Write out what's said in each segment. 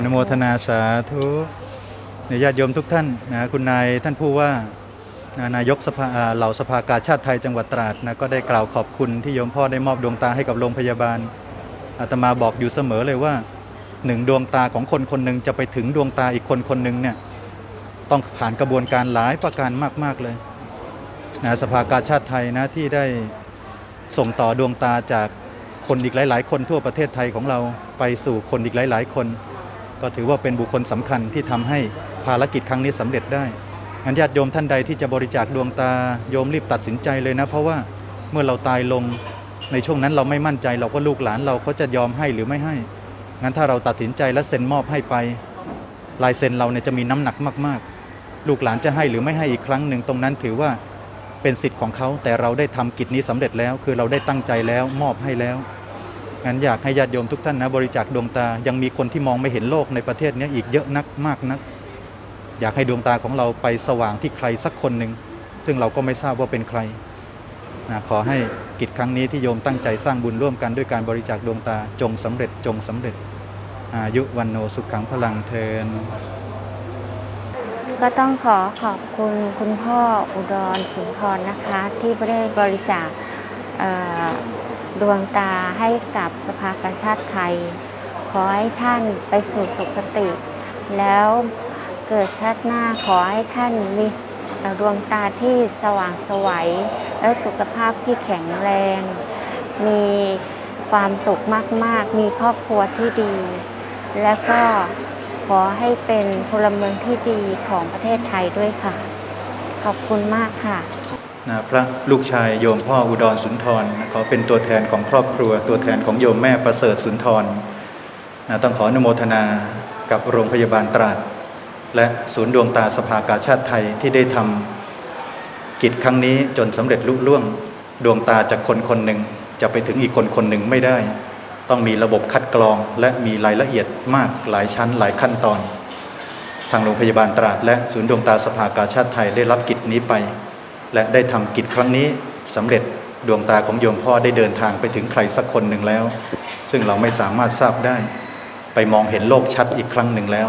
อนุโมทนาสาธุเนี่ยญาติโยมทุกท่านนะคุณนายท่านผู้ว่านายกสภาเหล่าสภากาชาติไทยจังหวัดตราดนะก็ได้กล่าวขอบคุณที่โยมพ่อได้มอบดวงตาให้กับโรงพยาบาลอาตมาบอกอยู่เสมอเลยว่าหนึ่งดวงตาของคนคนหนึ่งจะไปถึงดวงตาอีกคนคนหนึ่งเนี่ยต้องผ่านกระบวนการหลายประการมาก ๆ เลยนะสภากาชาติไทยนะที่ได้ส่งต่อดวงตาจากคนอีกหลาย ๆ คนทั่วประเทศไทยของเราไปสู่คนอีกหลาย ๆ คน ก็ถือว่าเป็นบุคคลสำคัญที่ทำให้ภารกิจครั้งนี้สำเร็จได้งั้นญาติโยมท่านใดที่จะบริจาคดวงตาโยมรีบตัดสินใจเลยนะ เพราะว่าเมื่อเราตายลงในช่วงนั้นเราไม่มั่นใจเราก็ลูกหลานเราเขาจะยอมให้หรือไม่ให้ งั้นถ้าเราตัดสินใจและเซ็นมอบให้ไป ลายเซ็นเราเนี่ยจะมีน้ำหนักมาก ๆ ลูกหลานจะให้หรือไม่ให้อีกครั้งหนึ่งตรงนั้นถือว่าเป็นสิทธิ์ของเขาแต่เราได้ทำกิจนี้สำเร็จแล้ว คือเราได้ตั้งใจแล้วมอบให้แล้ว งั้นอยากให้ญาติโยมทุกท่านนะบริจาคดวงตายังมีคนที่มองไม่เห็นโลกในประเทศนี้อีกเยอะนักมากนัก อยากให้ดวงตาของเราไปสว่างที่ใครสักคนหนึ่งซึ่งเราก็ไม่ทราบว่าเป็นใครนะขอให้กิจครั้งนี้ที่โยมตั้งใจสร้างบุญร่วมกันด้วยการบริจาคดวงตาจงสำเร็จจงสำเร็จ อายุวันโนสุขขังพลังเทินก็ต้องขอขอบคุณคุณพ่ออุดรสุนทรนะคะ ที่ได้บริจาค ดวงตาให้กับสภากาชาติไทย ขอให้ท่านไปสู่สุคติ แล้วเกิดชาติหน้าขอให้ท่านมีดวงตาที่สว่างไสวัยและสุขภาพที่แข็งแรง มีความสุขมาก ๆ มีครอบครัวที่ดี และก็ขอให้เป็นพลเมืองที่ดีของประเทศไทยด้วยค่ะ ขอบคุณมากค่ะ นะพระลูกชายโยมพ่ออุดรสุนทรนะขอเป็นตัวแทนของครอบครัว ตัวแทนของโยมแม่ประเสริฐสุนทรนะต้องขออนุโมทนากับโรงพยาบาลตราด และศูนย์ดวงตาสภากาชาติไทยที่ได้ทำกิจครั้งนี้จนสำเร็จลุล่วง ดวงตาจากคนคนหนึ่งจะไปถึงอีกคนคนหนึ่งไม่ได้ ต้องมีระบบคัดกรองและมีรายละเอียดมากหลายชั้นหลายขั้นตอน ทางโรงพยาบาลตราด และศูนย์ดวงตาสภากาชาติไทยได้รับกิจนี้ไป และได้ทำกิจครั้งนี้สำเร็จดวงตาของโยมพ่อได้เดินทางไปถึงใครสักคนหนึ่งแล้ว ซึ่งเราไม่สามารถทราบได้ ไปมองเห็นโลกชัดอีกครั้งหนึ่งแล้ว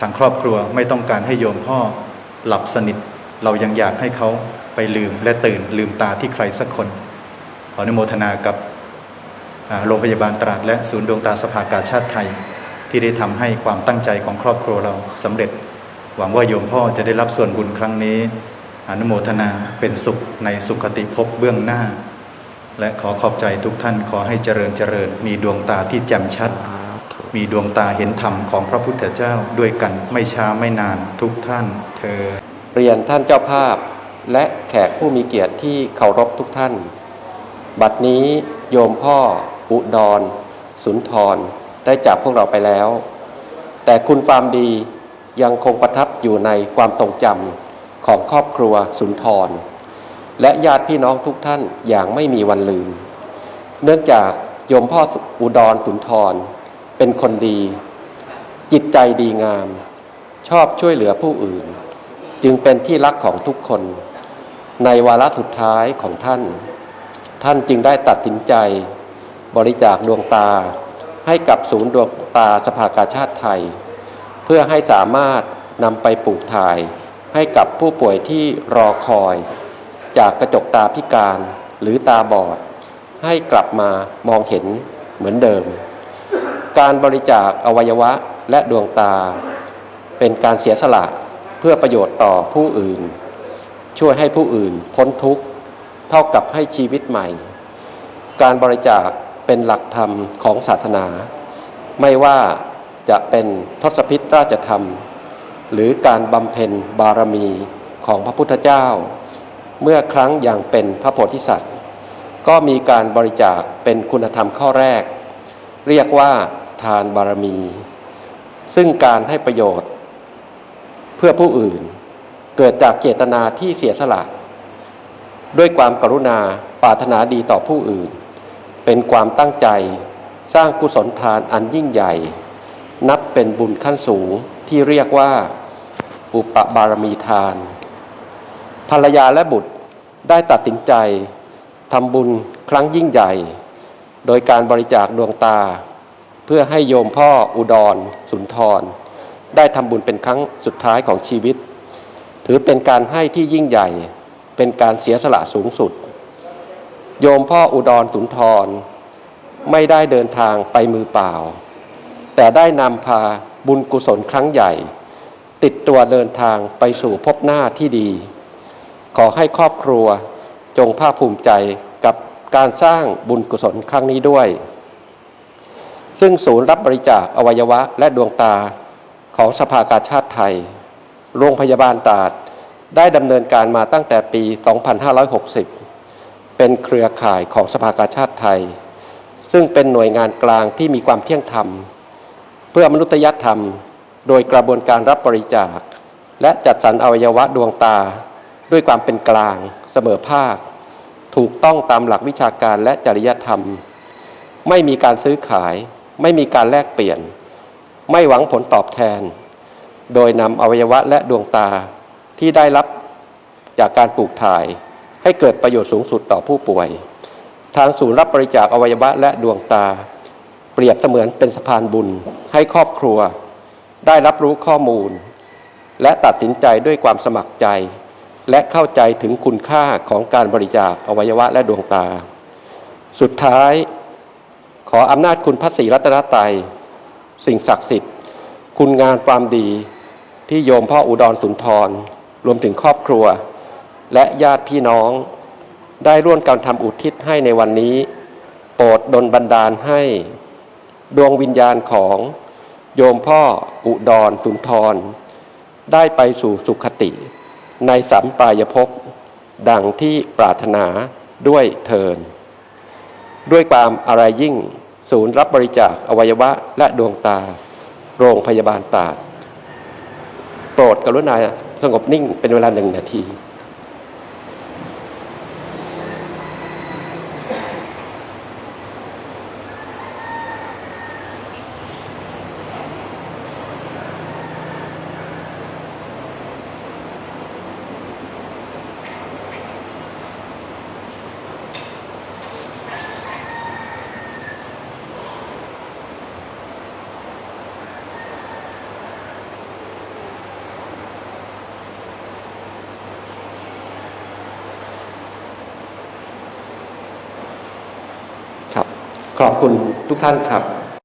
ทางครอบครัวไม่ต้องการให้โยมพ่อหลับสนิท เรายังอยากให้เขาไปลืมและตื่นลืมตาที่ใครสักคนขออนุโมทนากับโรงพยาบาลตราดและศูนย์ดวงตาสภากาชาติไทย ที่ได้ทำให้ความตั้งใจของครอบครัวเราสำเร็จ หวังว่าโยมพ่อจะได้รับส่วนบุญครั้งนี้ อนุโมทนาเป็นสุขในสุขติภพเบื้องหน้า และขอขอบใจทุกท่านขอให้เจริญเจริญ มีดวงตาที่แจ่มชัด มีดวงตาเห็นธรรมของพระพุทธเจ้าด้วยกันไม่ช้าไม่นานทุกท่านเธอ เรียนท่านเจ้าภาพ และแขกผู้มีเกียรติที่เคารพทุกท่าน บัดนี้โยมพ่อ อุดร สุนทร ได้จากพวกเราไปแล้ว แต่คุณความดียังคงประทับอยู่ในความทรงจำ ของครอบครัวสุนทร และญาติพี่น้องทุกท่านอย่างไม่มีวันลืม เนื่องจากโยมพ่ออุดรสุนทร เป็นคนดี จิตใจดีงาม ชอบช่วยเหลือผู้อื่น จึงเป็นที่รักของทุกคน ในวาระสุดท้ายของท่าน ท่านจึงได้ตัดสินใจ บริจาคดวงตาให้กับศูนย์ดวงตาสภากาชาติไทย เพื่อให้สามารถนำไปปลูกถ่าย ให้กับผู้ป่วยที่รอคอย จากกระจกตาพิการหรือตาบอด ให้กลับมามองเห็นเหมือนเดิม การบริจาคอวัยวะและดวงตา เป็นการเสียสละเพื่อประโยชน์ต่อผู้อื่น ช่วยให้ผู้อื่นพ้นทุกข์ เท่ากับให้ชีวิตใหม่ การบริจาคเป็นหลักธรรมของศาสนา ไม่ว่าจะเป็นทศพิธราชธรรม หรือการบำเพ็ญบารมีของพระพุทธเจ้า เมื่อครั้งยังเป็นพระโพธิสัตว์ ก็มีการบริจาคเป็นคุณธรรมข้อแรก เรียกว่าทานบารมี ซึ่งการให้ประโยชน์ เพื่อผู้อื่นเกิดจากเจตนาที่เสียสละ ด้วยความกรุณาปรารถนาดีต่อผู้อื่น เป็นความตั้งใจสร้างกุศลทานอันยิ่งใหญ่ นับเป็นบุญขั้นสูง ที่เรียกว่า อุปบารมีทาน ภรรยาและบุตรได้ตัดสินใจทำบุญครั้งยิ่งใหญ่ โดยการบริจาคดวงตา เพื่อให้โยมพ่ออุดร สุนทร ได้ทำบุญเป็นครั้งสุดท้ายของชีวิต ถือเป็นการให้ที่ยิ่งใหญ่เป็นการเสียสละสูงสุด โยมพ่ออุดรสุนทร ไม่ได้เดินทางไปมือเปล่า แต่ได้นำพา บุญกุศลครั้งใหญ่ ติดตัวเดินทางไปสู่พบหน้าที่ดี ขอให้ครอบครัวจงภาคภูมิใจกับการสร้างบุญกุศลครั้งนี้ด้วย ซึ่งศูนย์รับบริจาคอวัยวะและดวงตาของสภากาชาติไทย โรงพยาบาลตราดได้ดำเนินการมาตั้งแต่ปี 2560 เป็นเครือข่ายของสภากาชาติไทย ซึ่งเป็นหน่วยงานกลางที่มีความเที่ยงธรรม พื่อมนุษยธรรม โดยกระบวนการรับบริจาค และจัดสรรอวัยวะดวงตา ด้วยความเป็นกลาง เสมอภาค ถูกต้องตามหลักวิชาการและจริยธรรม ไม่มีการซื้อขาย ไม่มีการแลกเปลี่ยน ไม่หวังผลตอบแทน โดยนำอวัยวะและดวงตาที่ได้รับจากการปลูกถ่าย ให้เกิดประโยชน์สูงสุดต่อผู้ป่วย ทางศูนย์รับบริจาคอวัยวะและดวงตา เปรียบเสมือนเป็นสะพานบุญ ให้ครอบครัว ได้รับรู้ข้อมูล และตัดสินใจด้วยความสมัครใจ และเข้าใจถึงคุณค่าของการบริจาคอวัยวะและดวงตา สุดท้าย ขออำนาจคุณพระศรีรัตนตรัยสิ่งศักดิ์สิทธิ์ คุณงานความดีที่โยมพ่ออุดรสุนทร รวมถึงครอบครัว และญาติพี่น้อง ได้ร่วมกันทำอุทิศให้ในวันนี้ โปรดดลบันดาลให้ ดวงวิญญาณของโยมพ่ออุดรสุนทร ได้ไปสู่สุขติ ในสัมปรายภพดังที่ปรารถนาด้วยเทิน ด้วยความอะไรยิ่งศูนย์รับบริจาคอวัยวะและดวงตา โรงพยาบาลตาด โปรดกรุณาสงบนิ่งเป็นเวลาหนึ่งนาที ขอบคุณทุกท่านครับ